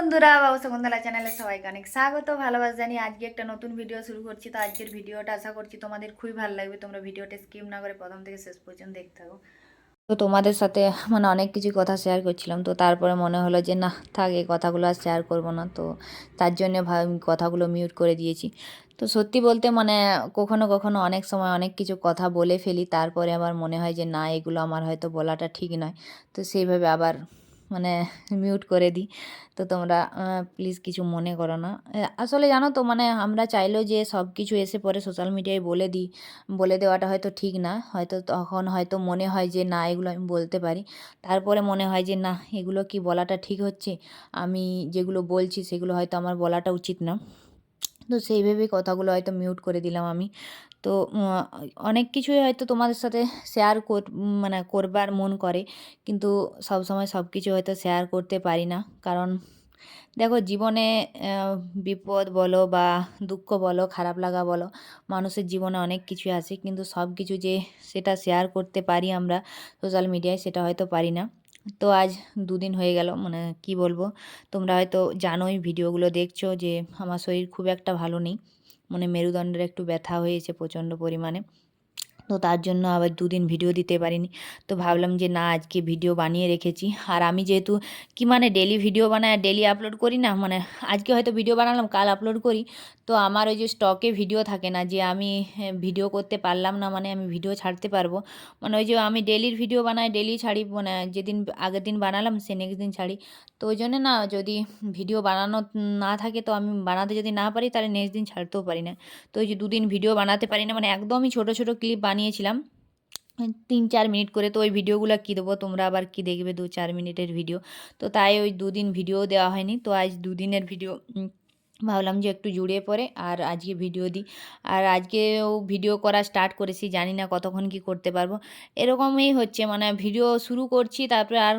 বন্ধুরা, বাবু শকুন্তলা চ্যানেলে সবাইকে অনেক স্বাগত, ভালোবাসা জানি আজকে একটা নতুন ভিডিও শুরু করছি। তো আজকের ভিডিওটা আশা করছি তোমাদের খুবই ভালো লাগবে। তোমরা ভিডিওটা স্কিপ না করে প্রথম থেকে শেষ পর্যন্ত দেখতে থাকো। তো তোমাদের সাথে মানে অনেক কিছু কথা শেয়ার করছিলাম। তো তারপরে মনে হলো যে, না, থাক, এই কথাগুলো আর শেয়ার করব না। তো তার জন্য কথাগুলো মিউট করে দিয়েছি। তো সত্যি বলতে মানে কখনো কখনো অনেক সময় অনেক কিছু কথা বলে ফেলি। তারপরে আবার মনে হয় যে, না, এগুলো আমার হয়তো বলাটা ঠিক নয়। তো সেইভাবে আবার মানে মিউট করে দিই। তো তোমরা প্লিজ কিছু মনে করো না। আসলে জানো তো মানে আমরা চাইলেও যে সব কিছু এসে পরে সোশ্যাল মিডিয়ায় বলে দিই, বলে দেওয়াটা হয়তো ঠিক না। হয়তো তখন হয়তো মনে হয় যে, না, এগুলো আমি বলতে পারি। তারপরে মনে হয় যে, না, এগুলো কি বলাটা ঠিক হচ্ছে? আমি যেগুলো বলছি, সেগুলো হয়তো আমার বলাটা উচিত না। তো সেইভাবেই কথাগুলো হয়তো মিউট করে দিলাম আমি। তো অনেক কিছুই হয়তো তোমাদের সাথে শেয়ার কর মানে করবার মন করে, কিন্তু সব সময় সব কিছু হয়তো শেয়ার করতে পারি না। কারণ, দেখো জীবনে বিপদ বলো বা দুঃখ বলো, খারাপ লাগা বলো, মানুষের জীবনে অনেক কিছু আছে। কিন্তু সব কিছু যে সেটা শেয়ার করতে পারি আমরা সোশ্যাল মিডিয়ায় সেটা হয়তো পারি না। তো আজ দুদিন হয়ে গেল মানে কি বলব? তোমরা হয়তো জানোই, ভিডিওগুলো দেখছ যে আমার শরীর খুব একটা ভালো নেই। মানে মেরুদণ্ডের একটু ব্যথা হয়েছে প্রচণ্ড পরিমাণে। তো তার জন্য আবার দুদিন ভিডিও দিতে পারিনি। তো ভাবলাম যে না, আজকে ভিডিও বানিয়ে রেখেছি। আর আমি যেহেতু কি মানে ডেলি ভিডিও আর ডেলি আপলোড করি না মানে আজকে হয়তো ভিডিও বানালাম, কাল আপলোড করি। তো আমার ওই যে স্টকে ভিডিও থাকে না, যে আমি ভিডিও করতে পারলাম না মানে আমি ভিডিও ছাড়তে পারব। মানে ওই যে আমি ডেলির ভিডিও বানাই ডেলি ছাড়ি মানে যেদিন আগের দিন বানালাম, সে নেক্সট দিন ছাড়ি। তো ওই জন্য না, যদি ভিডিও বানানো না থাকে, তো আমি বানাতে যদি না পারি, তাহলে নেক্সট দিন ছাড়তেও পারি না। তো ওই যে দুদিন ভিডিও বানাতে পারি না মানে একদমই ছোটো ছোটো ক্লিপ বানিয়েছিলাম। তিন চার মিনিট করে তো ওই ভিডিওগুলো কী দেবো, তোমরা আবার কি দেখবে দু চার মিনিটের ভিডিও। তো তাই ওই দুদিন ভিডিও দেওয়া হয়নি, তো আজ দুদিনের ভিডিও। ভাবলাম যে একটু জুড়ে পড়ে আর আজকে ভিডিও দিই। আর আজকেও ভিডিও করা স্টার্ট করেছি, জানি না কতক্ষণ কি করতে পারব। এরকমই হচ্ছে মানে ভিডিও শুরু করছি, তারপরে আর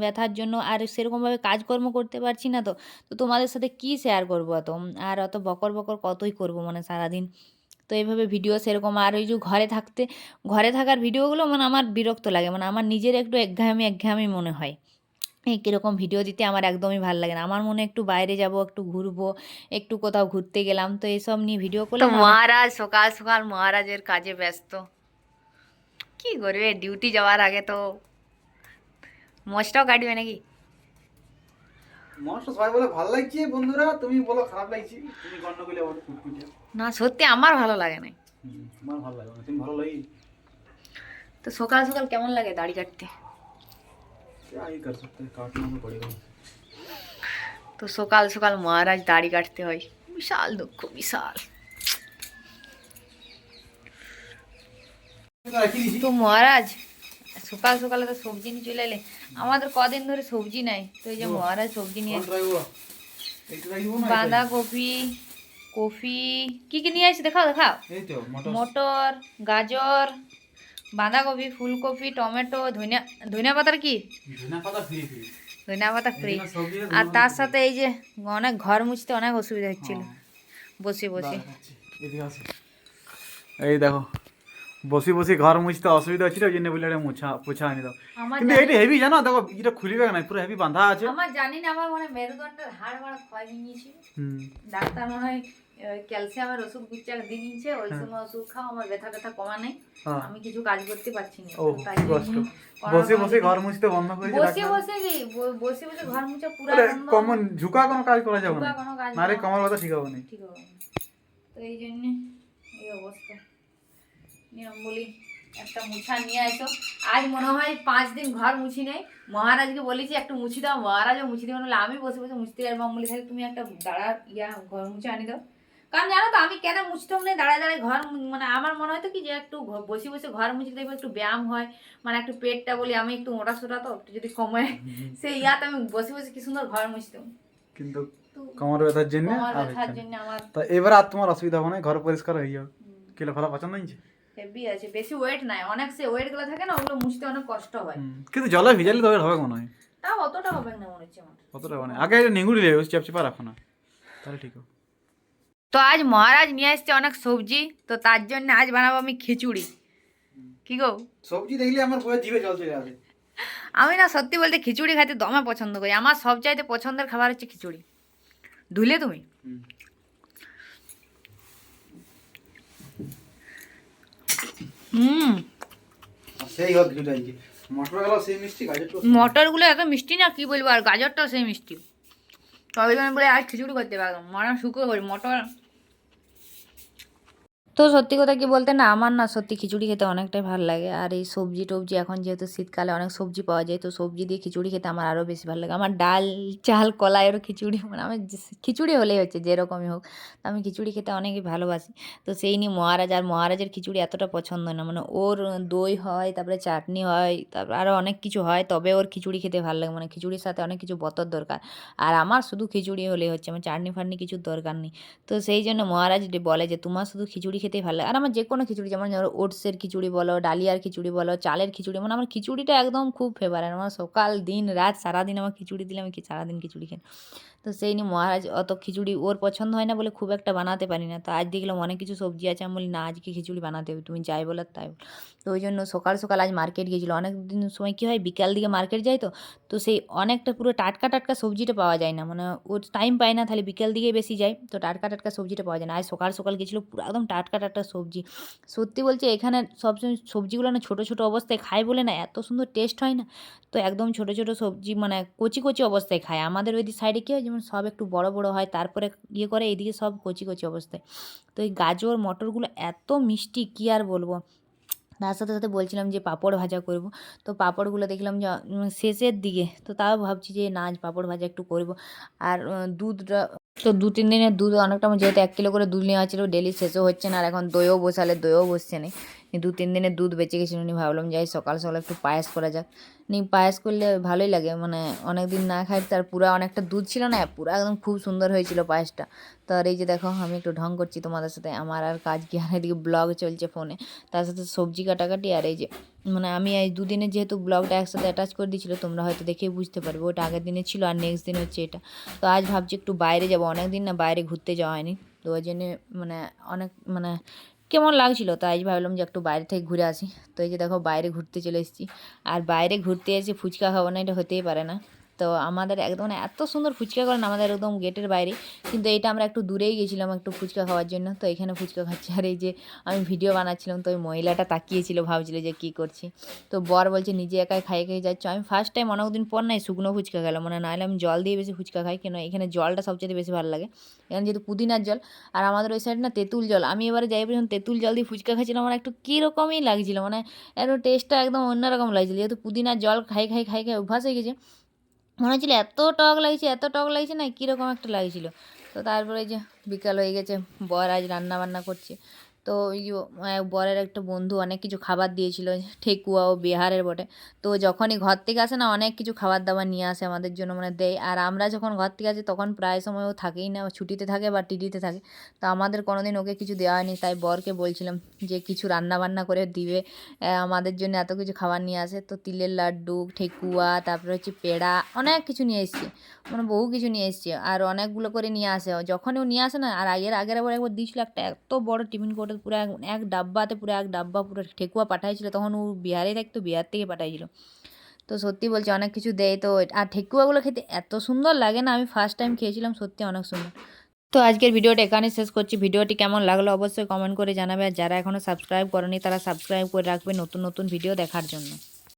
ব্যথার জন্য আর সেরকমভাবে কাজকর্ম করতে পারছি না তো। তো তোমাদের সাথে কি শেয়ার করব অত আর অত বকর বকর কতই করব মানে সারাদিন? তো এইভাবে ভিডিও সেরকম। আর ওই যে ঘরে থাকতে ঘরে থাকার ভিডিওগুলো মানে আমার বিরক্ত লাগে। মানে আমার নিজের একটু একঘেয়েমি একঘেয়েমি মনে হয়। এই কীরকম ভিডিও দিতে আমার একদমই ভালো লাগে না। আমার মনে একটু বাইরে যাব একটু ঘুরবো একটু কোথাও ঘুরতে গেলাম। তো এসব নিয়ে ভিডিও করলে মহারাজ সকাল সকাল মহারাজের কাজে ব্যস্ত। কি করবে? ডিউটি যাওয়ার আগে তো মোচটাও কাটবে নাকি? বন্ধুরা তুমি না সত্যি আমার ভালো লাগে না তো সকাল সকাল কেমন লাগে দাড়ি কাটতে? তো সকাল সকাল মহারাজ দাড়ি কাটতে হয়। বিশাল দুঃখ বিশাল। তো মহারাজ সকাল সকাল তো সবজি নিয়ে চলে এলে। আমাদের কদিন ধরে সবজি নাই তো এই যে মহারাজ সবজি নিয়ে বাঁধাকপি কফি কি কি নিয়ে আসি দেখাও দেখাও? মটর। গাজর বাঁধাকপি ফুলকপি টমেটো ধনিয়া ধনিয়া পাতার কি? ধনিয়া পাতা ফ্রি আর তার সাথে এই যে অনেক ঘর মুছতে অনেক অসুবিধা হচ্ছিল। বসে বসে। এই দেখো বসি বসি ঘর মুছতে অসুবিধা হচ্ছিল ওই জন্য বলে এটা মুছা পোছা আনি দাও কিন্তু এটা হেভি জানো? দেখো এটা খুলিবে না পুরো হেভি বাঁধা আছে। আমার জানি না আমার মনে হয় মেরুদণ্ডের হাড় মাড় ক্ষয় হয়ে গিয়েছে হুম। ডাক্তার মনে হয় ক্যালসিয়ামের ওষুধ গুচ্ছা দিয়ে নিচ্ছে ওই সময় ওষুধ খাও আমার ব্যথা ব্যথা কমা নেই। হ্যাঁ। আমি কিছু কাজ করতে পারছি না। ও তাই বসে বসে ঘর মুছতে বন্ধ করে বসে। বসে বসে বসে ঘর মুছা পুরো বন্ধ। কমন ঝুকা কোনো কাজ করা যাবে না। নারে কমার কথা ঠিক হবে না। ঠিক হবে না। তো এই জন্য এই অবস্থা। নিয়ম বলি একটা মুছা নিয়ে আসো আজ মনে হয় পাঁচ দিন ঘর মুছি নেই। মহারাজকে বলেছি একটু মুছি দাও। মহারাজও মুছি দেবে বলে আমি বসে বসে মুছতে পারব। বলি তাহলে তুমি একটা দাঁড়া ইয়া ঘর মুছে আনি দাও। কারণ জানো তো আমি কেন মুছতাম না? দাঁড়ায় দাঁড়ায় ঘর মানে আমার মনে হয় তো কি যে একটু বসে বসে ঘর মুছে দেখব একটু ব্যায়াম হয়। মানে একটু পেটটা বলি আমি একটু মোটা সোটা তো একটু যদি কমায় সেই ইয়াতে আমি বসে বসে কি সুন্দর ঘর মুছতাম। কিন্তু কমর ব্যথার জন্য আমার আর এবার আর তোমার অসুবিধা হবে না ঘর পরিষ্কার হয়ে যাবে। কিলো ফেলা পছন্দ হয়েছে? হেভি আছে বেশি ওয়েট নাই। অনেক সে ওয়েটগুলো থাকে না ওগুলো মুছতে অনেক কষ্ট হয়। কিন্তু জলে ভিজালে তো হবে মনে হয়। তাও অতটা হবে না মনে হচ্ছে আমার। কতটা মানে আগে এটা নিঙ্গুড়ি লেগে চেপচেপা রাখো না। তাহলে ঠিক হবে। তো আজ মহারাজ নিয়ে আসছে অনেক সবজি তো তার জন্য আজ বানাবো আমি খিচুড়ি। কি গো? সবজি দেখলে আমার বইয়ের জিভে জল চলে আসে। আমি না সত্যি বলতে খিচুড়ি খাইতে দমে পছন্দ করি। আমার সবচাইতে পছন্দের খাবার হচ্ছে খিচুড়ি। ধুলে তুমি? হুম। সেই হোক কিছুটা আজকে মটর গেল সেই মিষ্টি গাজরটা মটরগুলো এত মিষ্টি না কি বলব? আর গাজরটাও সেই মিষ্টি। তবে জন্য বলে আর খিচুড়ি করতে পারব মারা শুকো করি মটর তো সত্যি কথা কি বলতে না, আমার না সত্যি খিচুড়ি খেতে অনেকটাই ভালো লাগে। আর এই সবজি টবজি এখন যেহেতু শীতকালে অনেক সবজি পাওয়া যায়, তো সবজি দিয়ে খিচুড়ি খেতে আমার আরও বেশি ভালো লাগে। আমার ডাল, চাল কলাইয়েরও খিচুড়ি মানে আমার খিচুড়ি হলেই হচ্ছে যেরকমই হোক, তো আমি খিচুড়ি খেতে অনেকই ভালোবাসি। তো সেই নিয়ে মহারাজ, আর মহারাজের খিচুড়ি এতটা পছন্দ না মানে ওর দই হয়, তারপরে চাটনি হয়, তারপর আরও অনেক কিছু হয়, তবে ওর খিচুড়ি খেতে ভালো লাগে মানে খিচুড়ির সাথে অনেক কিছু বতর দরকার। আর আমার শুধু খিচুড়ি হলেই হচ্ছে, আমার চাটনি ফাটনি কিছু দরকার নেই। তো সেই জন্য মহারাজ বলে যে, তোমার শুধু খিচুড়ি খেতেই ভালো লাগে। আর আমার যে কোনো খিচুড়ি, যেমন ধরো ওটসের খিচুড়ি বলো, ডালিয়ার খিচুড়ি বলো, চালের খিচুড়ি মানে আমার খিচুড়িটা একদম খুব ফেভারেট আমার সকাল দিন, রাত সারাদিন আমার খিচুড়ি দিলে আমি সারাদিন খিচুড়ি খাই? তো সেই নিয়ে মহারাজ অত খিচুড়ি ওর পছন্দ হয় না বলে খুব একটা বানাতে পারি না। তো আজ দেখলাম অনেক কিছু সবজি আছে। আমি বলি, না, আজকে খিচুড়ি বানাতে হবে। তুমি যাই বলার তাই বলো। তো ওই জন্য সকাল সকাল আজ মার্কেট গিয়েছিল। অনেক দিন সময় কী হয়, বিকাল দিকে মার্কেট যাই তো তো সেই অনেকটা পুরো টাটকা টাটকা সবজিটা পাওয়া যায় না। মানে ওর টাইম পায় না, তাহলে বিকেল দিকে বেশি যায়। তো টাটকা টাটকা সবজিটা পাওয়া যায় না। আজ সকাল সকাল গেছিল পুরো একদম টাটকা টাটকা সবজি। সত্যি বলছে এখানে সবসময় সবজিগুলো না ছোটো ছোটো অবস্থায় খায় বলে না, এত সুন্দর টেস্ট হয় না। তো একদম ছোটো ছোটো সবজি মানে কচি কচি অবস্থায় খায়। আমাদের ওই সাইডে কী হয় যেমন সব একটু বড় বড় হয়। তারপরে ইয়ে করে, এইদিকে সব কচি কচি অবস্থায়। তো এই গাজর, মটরগুলো এত মিষ্টি, কী আর বলব? তার সাথে সাথে বলছিলাম যে পাঁপড় ভাজা করব। তো পাঁপড়গুলো দেখলাম যে শেষের দিকে। তো তাও ভাবছি যে, না, আজ পাঁপড় ভাজা একটু করব। আর দুধটা, তো দু, তিন দিনের দুধ অনেকটা যেহেতু এক কিলো করে দুধ নেওয়া ছিল, ডেলি শেষও হচ্ছে না। আর এখন দইও বসালে দইও বসছে না। দু তিন দিনের দুধ বেঁচে গেছিল নি ভাবলাম যাই সকাল সকাল একটু পায়েস করা যাক। নি পায়েস করলে ভালোই লাগে মানে অনেক দিন না খাই, তার পুরো অনেকটা দুধ ছিল না, পুরো একদম খুব সুন্দর হয়েছিল পায়েসটা। তো আর এই যে দেখো, আমি একটু ঢং করছি তোমাদের সাথে, আমার আর কাজ কি, আর এদিকে ব্লগ চলছে ফোনে তার সাথে সবজি কাটাকাটি, আর এই যে মানে আমি এই দুদিনের যেহেতু ব্লগটা একসাথে অ্যাটাচ করে দিয়েছিলো, তোমরা হয়তো দেখেই বুঝতে পারবে, ওটা আগের দিনে ছিল, আর নেক্সট দিন হচ্ছে এটা। তো আজ ভাবছি একটু বাইরে যাব অনেক দিন না বাইরে ঘুরতে যাওয়া হয়নি। তো ওই জন্যে মানে অনেক মানে কেমন লাগছিল? তাই ভাবলাম যে একটু বাইরে থেকে ঘুরে আসি। তো এই যে দেখো বাইরে ঘুরতে চলে এসেছি। আর বাইরে ঘুরতে এসে ফুচকা খাব না, এটা হতেই পারে না। তো আমাদের একদম মানে এত সুন্দর ফুচকা করেন আমাদের একদম গেটের বাইরে। কিন্তু এটা আমরা একটু দূরেই গেছিলাম একটু ফুচকা খাওয়ার জন্য। তো এখানে ফুচকা খাচ্ছি। আর এই যে আমি ভিডিও বানাচ্ছিলাম, তো ওই মহিলাটা তাকিয়েছিল, ভাবছিল যে কী করছি। তো বর বলছে, নিজে একাই খাইয়ে খেয়ে যাচ্ছ? আমি ফার্স্ট টাইম অনেক দিন পর নাই শুকনো ফুচকা খেলাম। মানে নাহলে আমি জল দিয়ে বেশি ফুচকা খাই, কেন? এখানে জলটা সবচেয়ে বেশি ভালো লাগে। এখানে যেহেতু পুদিনার জল, আর আমাদের ওই সাইড না তেঁতুল জল। আমি এবারে যাই যখন তেঁতুল জল দিয়ে ফুচকা খাচ্ছিলাম, আমার একটু কীরকমই লাগছিল। মানে একটু টেস্টটা একদম অন্যরকম লাগছিল। যেহেতু পুদিনার জল খাই খাই খাই খাই অভ্যাস হয়ে গেছে মনে হচ্ছিল এত টক লাগছে, এত টক লাগছে না, কীরকম একটা লাগছিল। তো তারপরে যে বিকাল হয়ে গেছে, বর আজ রান্না বান্না করছে। তো ওই বরের একটা বন্ধু অনেক কিছু খাবার দিয়েছিল, ঠেকুয়া ও বিহারের বটে। তো যখনই ঘর থেকে আসে না, অনেক কিছু খাবার দাবার নিয়ে আসে আমাদের জন্য মানে দেয়। আর আমরা যখন ঘর থেকে আসি, তখন প্রায় সময় ও থাকেই না ছুটিতে থাকে বা টিটিতে থাকে। তো আমাদের কোনোদিন ওকে কিছু দেওয়া হয়নি, তাই বরকে বলছিলাম যে কিছু রান্না বান্না করে দিবে। আমাদের জন্য এত কিছু খাবার নিয়ে আসে। তো তিলের লাড্ডু, ঠেকুয়া, তারপরে হচ্ছে পেড়া, অনেক কিছু নিয়ে এসছে। মানে বহু কিছু নিয়ে এসছে। আর অনেকগুলো করে নিয়ে আসে। যখনই ও নিয়ে আসে না, আর আগের আগের আবার একবার দিয়েছিল একটা এত বড় টিফিন করে পুরো এক- এক ডাব্বাতে পুরো এক ডাব্বা পুরো ঠেকুয়া পাঠাইছিল। তখন ও বিহারে থাকতো বিহার থেকে পাঠাইছিল। তো সত্যি বলছি অনেক কিছু দেয়। তো আর ঠেকুয়াগুলো খেতে এত সুন্দর লাগে না। আমি ফার্স্ট টাইম খেয়েছিলাম, সত্যি অনেক সুন্দর। তো আজকের ভিডিওটা এখানে শেষ করছি। ভিডিওটি কেমন লাগল অবশ্যই কমেন্ট করে জানাবে। আর যারা এখনও সাবস্ক্রাইব করেনি, তারা সাবস্ক্রাইব করে রাখবে নতুন নতুন ভিডিও দেখার জন্য।